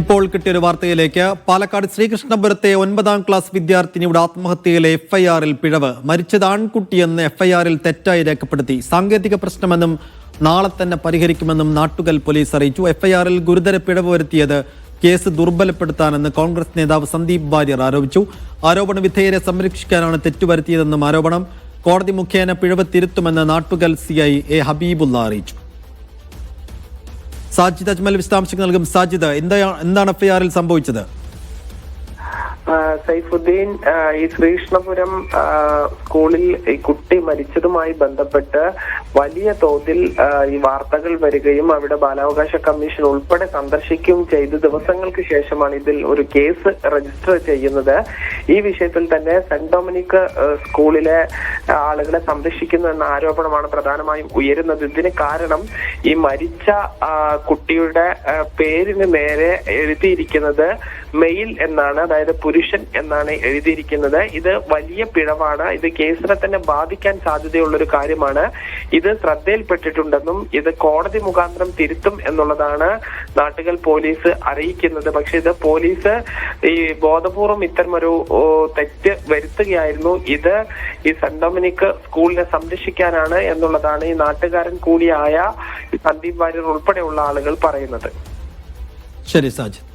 ഇപ്പോൾ കിട്ടിയൊരു വാർത്തയിലേക്ക്. പാലക്കാട് ശ്രീകൃഷ്ണപുരത്തെ ഒൻപതാം ക്ലാസ് വിദ്യാർത്ഥിനിയുടെ ആത്മഹത്യയിലെ എഫ്ഐആറിൽ പിഴവ്. മരിച്ചത് ആൺകുട്ടിയെന്ന് എഫ്ഐആറിൽ തെറ്റായി രേഖപ്പെടുത്തി. സാങ്കേതിക പ്രശ്നമെന്നും നാളെ തന്നെ പരിഹരിക്കുമെന്നും നാട്ടുകൽ പോലീസ് അറിയിച്ചു. എഫ്ഐആറിൽ ഗുരുതര പിഴവ് വരുത്തിയത് കേസ് ദുർബലപ്പെടുത്താനെന്ന് കോൺഗ്രസ് നേതാവ് സന്ദീപ് വാര്യർ ആരോപിച്ചു. ആരോപണ വിധേയരെ സംരക്ഷിക്കാനാണ് തെറ്റുവരുത്തിയതെന്നും ആരോപണം. കോടതി മുഖേന പിഴവ് തിരുത്തുമെന്ന് Nattukal C I A Habibulla അറിയിച്ചു. സാജിദ് അജ്മൽ വിശദാംശങ്ങൾ നൽകും. സാജിദ് എന്താണ് എന്താണ് എഫ്ഐആറിൽ സംഭവിച്ചത്? സൈഫുദ്ദീൻ ഈ ശ്രീകൃഷ്ണപുരം സ്കൂളിൽ ഈ കുട്ടി മരിച്ചതുമായി ബന്ധപ്പെട്ട് വലിയ തോതിൽ ഈ വാർത്തകൾ വരികയും അവിടെ ബാലാവകാശ കമ്മീഷൻ ഉൾപ്പെടെ സന്ദർശിക്കുകയും ചെയ്ത് ദിവസങ്ങൾക്ക് ശേഷമാണ് ഇതിൽ ഒരു കേസ് രജിസ്റ്റർ ചെയ്യുന്നത്. ഈ വിഷയത്തിൽ തന്നെ സെന്റ് ഡൊമിനിക് സ്കൂളിലെ ആളുകളെ സംരക്ഷിക്കുന്നു എന്ന ആരോപണമാണ് പ്രധാനമായും ഉയരുന്നത്. ഇതിന് കാരണം ഈ മരിച്ച കുട്ടിയുടെ പേരിന് നേരെ എഴുതിയിരിക്കുന്നത് മെയിൽ എന്നാണ് അതായത് പുരുഷൻ എന്നാണ് എഴുതിയിരിക്കുന്നത്. ഇത് വലിയ പിഴവാണ്. ഇത് കേസിനെ തന്നെ ബാധിക്കാൻ സാധ്യതയുള്ള ഒരു കാര്യമാണ്. ഇത് ശ്രദ്ധയിൽപ്പെട്ടിട്ടുണ്ടെന്നും ഇത് കോടതി മുഖാന്തരം തിരുത്തും എന്നുള്ളതാണ് നാട്ടുകൾ പോലീസ് അറിയിക്കുന്നത്. പക്ഷെ ഇത് പോലീസ് ഈ ബോധപൂർവം ഇത്തരമൊരു തെറ്റ് വരുത്തുകയായിരുന്നു. ഇത് ഈ സെന്റ് ഡൊമിനിക് സ്കൂളിനെ സംരക്ഷിക്കാനാണ് എന്നുള്ളതാണ് ഈ നാട്ടുകാരൻ കൂടിയായ സന്ദീപ് വാര്യർ ഉൾപ്പെടെയുള്ള ആളുകൾ പറയുന്നത്. ശരി സാജിദ്